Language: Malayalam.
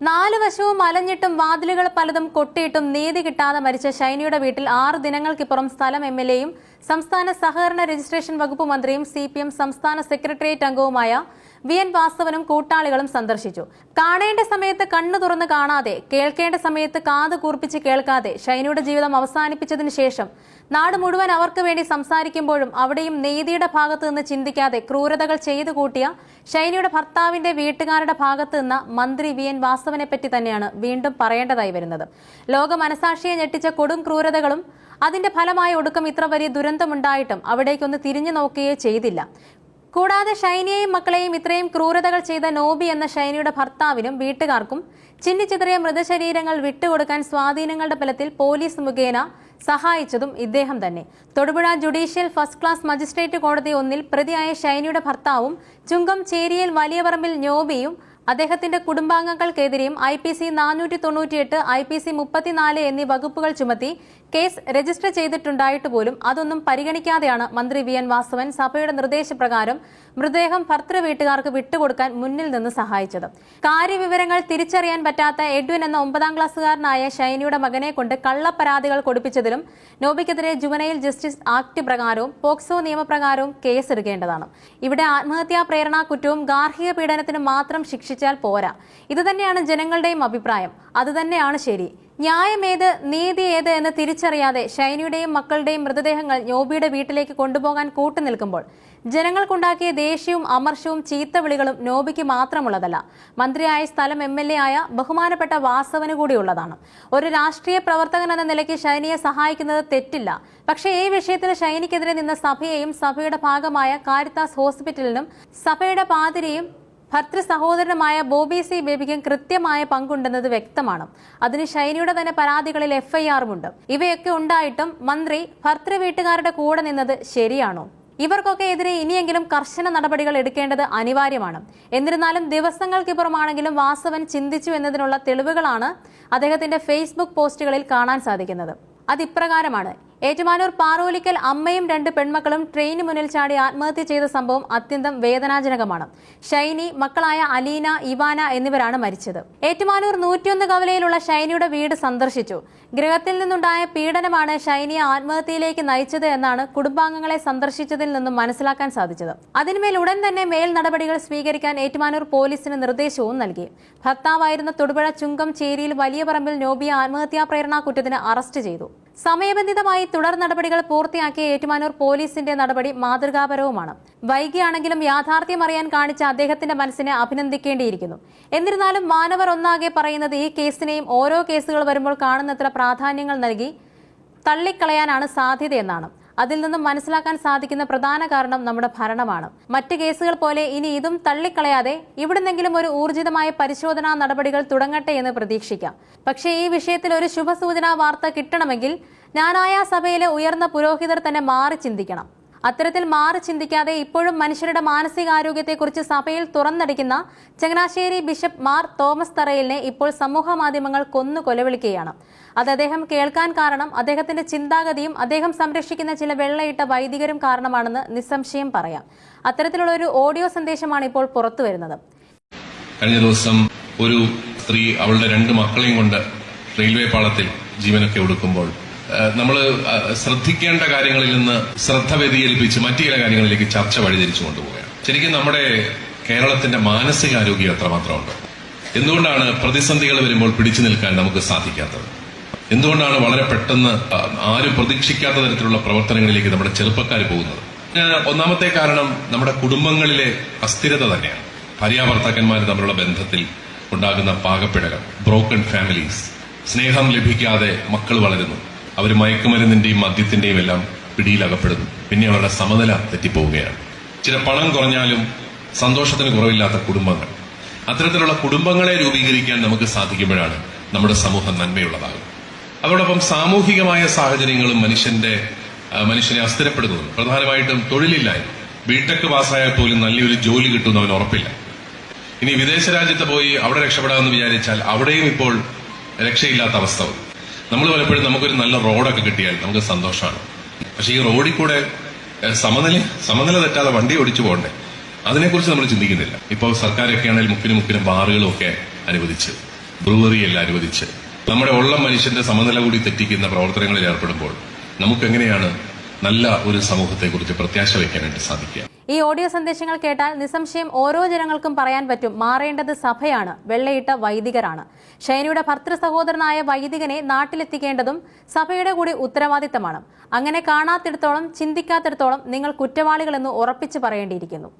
നാലു വശവും അലഞ്ഞിട്ടും വാതിലുകൾ പലതും കൊട്ടിയിട്ടും നീതി കിട്ടാതെ മരിച്ച ഷൈനിയുടെ വീട്ടിൽ ആറ് ദിനങ്ങൾക്കിപ്പുറം സ്ഥലം എം എൽ എയും സംസ്ഥാന സഹകരണ രജിസ്ട്രേഷൻ വകുപ്പ് മന്ത്രിയും സി പി എം സംസ്ഥാന സെക്രട്ടേറിയറ്റ് അംഗവുമായ വി എൻ വാസവനും കൂട്ടാളികളും സന്ദർശിച്ചു. കാണേണ്ട സമയത്ത് കണ്ണു തുറന്ന് കാണാതെ കേൾക്കേണ്ട സമയത്ത് കാത് കൂർപ്പിച്ച് കേൾക്കാതെ ഷൈനിയുടെ ജീവിതം അവസാനിപ്പിച്ചതിന് ശേഷം നാട് മുഴുവൻ അവർക്ക് വേണ്ടി സംസാരിക്കുമ്പോഴും അവിടെയും നീതിയുടെ ഭാഗത്തു നിന്ന് ചിന്തിക്കാതെ ക്രൂരതകൾ ചെയ്തു കൂട്ടിയ ഷൈനിയുടെ ഭർത്താവിന്റെ വീട്ടുകാരുടെ ഭാഗത്ത് നിന്ന് മന്ത്രി വി എൻ വാസവനെ പറ്റി തന്നെയാണ് വീണ്ടും പറയേണ്ടതായി വരുന്നത്. ലോക മനസാക്ഷിയെ ഞെട്ടിച്ച കൊടും ക്രൂരതകളും അതിന്റെ ഫലമായി ഒടുക്കം ഇത്ര വലിയ ദുരന്തമുണ്ടായിട്ടും അവിടേക്കൊന്ന് തിരിഞ്ഞു നോക്കുകയേ ചെയ്തില്ല. കൂടാതെ ഷൈനിയെയും മക്കളെയും ഇത്രയും ക്രൂരതകൾ ചെയ്ത നോബി എന്ന ഷൈനിയുടെ ഭർത്താവിനും വീട്ടുകാർക്കും ചിന്നിച്ചിതറിയ മൃതശരീരങ്ങൾ വിട്ടുകൊടുക്കാൻ സ്വാധീനങ്ങളുടെ ബലത്തിൽ പോലീസ് മുഖേന സഹായിച്ചതും ഇദ്ദേഹം തന്നെ. Thodupuzha judicial first class magistrate കോടതി ഒന്നിൽ പ്രതിയായ ഷൈനിയുടെ ഭർത്താവും ചുങ്കം ചേരിയിൽ വലിയപറമ്പിൽ നോബിയും അദ്ദേഹത്തിന്റെ കുടുംബാംഗങ്ങൾക്കെതിരെയും ഐ പി സി നാനൂറ്റി തൊണ്ണൂറ്റിയെട്ട് ഐ പി സി മുപ്പത്തിനാല് എന്നീ വകുപ്പുകൾ ചുമത്തി കേസ് രജിസ്റ്റർ ചെയ്തിട്ടുണ്ടായിട്ട് പോലും അതൊന്നും പരിഗണിക്കാതെയാണ് മന്ത്രി വി എൻ വാസവൻ സഭയുടെ നിർദ്ദേശപ്രകാരം മൃതദേഹം ഭർത്തൃ വീട്ടുകാർക്ക് വിട്ടുകൊടുക്കാൻ മുന്നിൽ നിന്ന് സഹായിച്ചത്. കാര്യവിവരങ്ങൾ തിരിച്ചറിയാൻ പറ്റാത്ത എഡ്വിൻ എന്ന ഒമ്പതാം ക്ലാസ്സുകാരനായ ഷൈനിയുടെ മകനെ കൊണ്ട് കള്ളപ്പരാതികൾ കൊടുപ്പിച്ചതിലും നോബിക്കെതിരെ ജുവനൈൽ ജസ്റ്റിസ് ആക്ട് പ്രകാരവും പോക്സോ നിയമപ്രകാരവും കേസെടുക്കേണ്ടതാണ്. ഇവിടെ ആത്മഹത്യാ പ്രേരണാ കുറ്റവും ഗാർഹിക പീഡനത്തിനും മാത്രം ശിക്ഷിച്ചാൽ പോരാ. ഇതുതന്നെയാണ് ജനങ്ങളുടെയും അഭിപ്രായം. അതുതന്നെയാണ് ശരി. ന്യായമേത് നീതി ഏത് എന്ന് തിരിച്ചറിയാതെ ഷൈനിയുടെയും മക്കളുടെയും മൃതദേഹങ്ങൾ നോബിയുടെ വീട്ടിലേക്ക് കൊണ്ടുപോകാൻ കൂട്ടുനിൽക്കുമ്പോൾ ജനങ്ങൾക്കുണ്ടാക്കിയ ദേഷ്യവും അമർഷവും ചീത്തവിളികളും നോബിക്ക് മാത്രമുള്ളതല്ല. മന്ത്രിയായ സ്ഥലം എം എൽ എ ആയ ബഹുമാനപ്പെട്ട വാസവന് കൂടിയുള്ളതാണ് ഒരു രാഷ്ട്രീയ പ്രവർത്തകൻ എന്ന നിലയ്ക്ക് ഷൈനിയെ സഹായിക്കുന്നത് തെറ്റില്ല. പക്ഷേ ഈ വിഷയത്തിൽ ഷൈനിക്കെതിരെ നിന്ന സഭയെയും സഭയുടെ ഭാഗമായ കാരിത്താസ് ഹോസ്പിറ്റലിനും സഭയുടെ പാതിരിയും ഭർത്തൃ സഹോദരനുമായ ബോബി സി ബേബിക്കും കൃത്യമായ പങ്കുണ്ടെന്നത് വ്യക്തമാണ്. അതിന് ഷൈനിയുടെ തന്നെ പരാതികളിൽ എഫ്ഐആറും ഉണ്ട് ഇവയൊക്കെ ഉണ്ടായിട്ടും മന്ത്രി ഭർത്തൃ വീട്ടുകാരുടെ കൂടെ നിന്നത് ശരിയാണോ? ഇവർക്കൊക്കെ എതിരെ ഇനിയെങ്കിലും കർശന നടപടികൾ എടുക്കേണ്ടത് അനിവാര്യമാണ്. എന്നിരുന്നാലും ദിവസങ്ങൾക്കിപ്പുറമാണെങ്കിലും വാസവൻ ചിന്തിച്ചു എന്നതിനുള്ള തെളിവുകളാണ് അദ്ദേഹത്തിന്റെ ഫേസ്ബുക്ക് പോസ്റ്റുകളിൽ കാണാൻ സാധിക്കുന്നത്. അതിപ്രകാരമാണ് ഏറ്റുമാനൂർ പാറോലിക്കൽ അമ്മയും രണ്ട് പെൺമക്കളും ട്രെയിന് മുന്നിൽ ചാടി ആത്മഹത്യ ചെയ്ത സംഭവം അത്യന്തം വേദനാജനകമാണ്. ഷൈനി മക്കളായ അലീന ഇവാന എന്നിവരാണ് മരിച്ചത്. ഏറ്റുമാനൂർ നൂറ്റിയൊന്ന് കവലയിലുള്ള ഷൈനിയുടെ വീട് സന്ദർശിച്ചു. ഗൃഹത്തിൽ നിന്നുണ്ടായ പീഡനമാണ് ഷൈനിയെ ആത്മഹത്യയിലേക്ക് നയിച്ചത് എന്നാണ് കുടുംബാംഗങ്ങളെ സന്ദർശിച്ചതിൽ നിന്നും മനസ്സിലാക്കാൻ സാധിച്ചത്. അതിന്മേൽ ഉടൻ തന്നെ മേൽ നടപടികൾ സ്വീകരിക്കാൻ ഏറ്റുമാനൂർ പോലീസിന് നിർദ്ദേശവും നൽകി. ഭർത്താവായിരുന്ന തൊടുപുഴ ചുങ്കം ചേരിയിൽ വലിയ പറമ്പിൽ നോബിയെ ആത്മഹത്യാ പ്രേരണാ കുറ്റത്തിന് അറസ്റ്റ് ചെയ്തു. സമയബന്ധിതമായി തുടർ നടപടികൾ പൂർത്തിയാക്കിയ ഏറ്റുമാനൂർ പോലീസിന്റെ നടപടി മാതൃകാപരവുമാണ്. വൈകിയാണെങ്കിലും യാഥാർത്ഥ്യം അറിയാൻ കാണിച്ച അദ്ദേഹത്തിന്റെ മനസ്സിനെ അഭിനന്ദിക്കേണ്ടിയിരിക്കുന്നു. എന്നിരുന്നാലും മാനവർ ഒന്നാകെ പറയുന്നത് ഈ കേസിനെയും ഓരോ കേസുകൾ വരുമ്പോൾ കാണുന്നത്ര പ്രാധാന്യങ്ങൾ നൽകി തള്ളിക്കളയാനാണ് സാധ്യതയെന്നാണ്. അതിൽ നിന്നും മനസ്സിലാക്കാൻ സാധിക്കുന്ന പ്രധാന കാരണം നമ്മുടെ ഭരണമാണ്. മറ്റ് കേസുകൾ പോലെ ഇനി ഇതും തള്ളിക്കളയാതെ ഇവിടുന്നെങ്കിലും ഒരു ഊർജിതമായ പരിശോധനാ നടപടികൾ തുടങ്ങട്ടെ എന്ന് പ്രതീക്ഷിക്കാം. പക്ഷേ ഈ വിഷയത്തിൽ ഒരു ശുഭസൂചനാ വാർത്ത കിട്ടണമെങ്കിൽ ഞാനായ സഭയിലെ ഉയർന്ന പുരോഹിതർ തന്നെ മാറി ചിന്തിക്കണം. അത്തരത്തിൽ മാറി ചിന്തിക്കാതെ ഇപ്പോഴും മനുഷ്യരുടെ മാനസികാരോഗ്യത്തെക്കുറിച്ച് സഭയിൽ തുറന്നടിക്കുന്ന ചങ്ങനാശ്ശേരി ബിഷപ്പ് മാർ തോമസ് തറയിലിനെ ഇപ്പോൾ സമൂഹ മാധ്യമങ്ങൾ കൊന്നു കൊലവിളിക്കുകയാണ്. അത് അദ്ദേഹം കേൾക്കാൻ കാരണം അദ്ദേഹത്തിന്റെ ചിന്താഗതിയും അദ്ദേഹം സംരക്ഷിക്കുന്ന ചില വെള്ളയിട്ട വൈദികരും കാരണമാണെന്ന് നിസ്സംശയം പറയാം. അത്തരത്തിലുള്ള ഒരു ഓഡിയോ സന്ദേശമാണ് ഇപ്പോൾ പുറത്തുവരുന്നത് കഴിഞ്ഞ ദിവസം ഒരു സ്ത്രീ അവളുടെ രണ്ട് മക്കളെയും കൊണ്ട് റെയിൽവേ പാളത്തിൽ ജീവനൊക്കെ ഒടുക്കുമ്പോൾ നമ്മൾ ശ്രദ്ധിക്കേണ്ട കാര്യങ്ങളിൽ നിന്ന് ശ്രദ്ധ വ്യതിയേൽപ്പിച്ച് മറ്റു ചില കാര്യങ്ങളിലേക്ക് ചർച്ച വഴിതിരിച്ചു കൊണ്ടുപോവുകയാണ്. ശരിക്കും നമ്മുടെ കേരളത്തിന്റെ മാനസികാരോഗ്യം എത്രമാത്രമുണ്ട്? എന്തുകൊണ്ടാണ് പ്രതിസന്ധികൾ വരുമ്പോൾ പിടിച്ചു നിൽക്കാൻ നമുക്ക് സാധിക്കാത്തത്? എന്തുകൊണ്ടാണ് വളരെ പെട്ടെന്ന് ആരും പ്രതീക്ഷിക്കാത്ത തരത്തിലുള്ള പ്രവർത്തനങ്ങളിലേക്ക് നമ്മുടെ ചെറുപ്പക്കാർ പോകുന്നത്? ഒന്നാമത്തെ കാരണം നമ്മുടെ കുടുംബങ്ങളിലെ അസ്ഥിരത തന്നെയാണ്. ഭാര്യാഭർത്താക്കന്മാർ തമ്മിലുള്ള ബന്ധത്തിൽ ഉണ്ടാകുന്ന പാകപ്പിഴകൾ ബ്രോക്കൺ ഫാമിലീസ് സ്നേഹം ലഭിക്കാതെ മക്കൾ വളരുന്നു. അവർ മയക്കുമരുന്നിന്റെയും മദ്യത്തിന്റെയും എല്ലാം പിടിയിലകപ്പെടുന്നു. പിന്നെ അവരുടെ സമനില തെറ്റിപ്പോവുകയാണ്. ചില പണം കുറഞ്ഞാലും സന്തോഷത്തിന് കുറവില്ലാത്ത കുടുംബങ്ങൾ. അത്തരത്തിലുള്ള കുടുംബങ്ങളെ രൂപീകരിക്കാൻ നമുക്ക് സാധിക്കുമ്പോഴാണ് നമ്മുടെ സമൂഹം നന്മയുള്ളതാകും അതോടൊപ്പം സാമൂഹികമായ സാഹചര്യങ്ങളും മനുഷ്യന്റെ മനുഷ്യനെ അസ്ഥിരപ്പെടുന്നതും പ്രധാനമായിട്ടും തൊഴിലില്ലായ്മ. ബിടെക് പാസ്സായാൽ പോലും നല്ലൊരു ജോലി കിട്ടുമെന്ന് അവന് ഉറപ്പില്ല. ഇനി വിദേശ രാജ്യത്ത് പോയി അവിടെ രക്ഷപ്പെടാമെന്ന് വിചാരിച്ചാൽ അവിടെയും ഇപ്പോൾ രക്ഷയില്ലാത്ത അവസ്ഥ വന്നു. നമ്മൾ പലപ്പോഴും നമുക്കൊരു നല്ല റോഡൊക്കെ കിട്ടിയാൽ നമുക്ക് സന്തോഷമാണ്. പക്ഷെ ഈ റോഡിൽ കൂടെ സമനില സമനില തെറ്റാതെ വണ്ടി ഓടിച്ചു പോകണ്ടേ? അതിനെക്കുറിച്ച് നമ്മൾ ചിന്തിക്കുന്നില്ല. ഇപ്പോൾ സർക്കാരൊക്കെ ആണെങ്കിൽ മുക്കിനും മുക്കിനും ബാറുകളും ഒക്കെ അനുവദിച്ച് ബ്രൂവറിയെല്ലാം അനുവദിച്ച് നമ്മുടെ ഉള്ള മനുഷ്യന്റെ സമനില കൂടി തെറ്റിക്കുന്ന പ്രവർത്തനങ്ങളിൽ ഏർപ്പെടുമ്പോൾ നമുക്ക് എങ്ങനെയാണ് നല്ല ഒരു സമൂഹത്തെക്കുറിച്ച് പ്രത്യാശ വയ്ക്കാനായിട്ട് സാധിക്കുക. ഈ ഓഡിയോ സന്ദേശങ്ങൾ കേട്ടാൽ നിസ്സംശയം ഓരോ ജനങ്ങൾക്കും പറയാൻ പറ്റും മാറേണ്ടത് സഭയാണ് വെള്ളയിട്ട വൈദികരാണ്. ഷൈനിയുടെ ഭർത്തൃ സഹോദരനായ വൈദികനെ നാട്ടിലെത്തിക്കേണ്ടതും സഭയുടെ കൂടി ഉത്തരവാദിത്തമാണ്. അങ്ങനെ കാണാത്തിടത്തോളം ചിന്തിക്കാത്തിടത്തോളം നിങ്ങൾ കുറ്റവാളികളെന്ന് ഉറപ്പിച്ചു പറയേണ്ടിയിരിക്കുന്നു.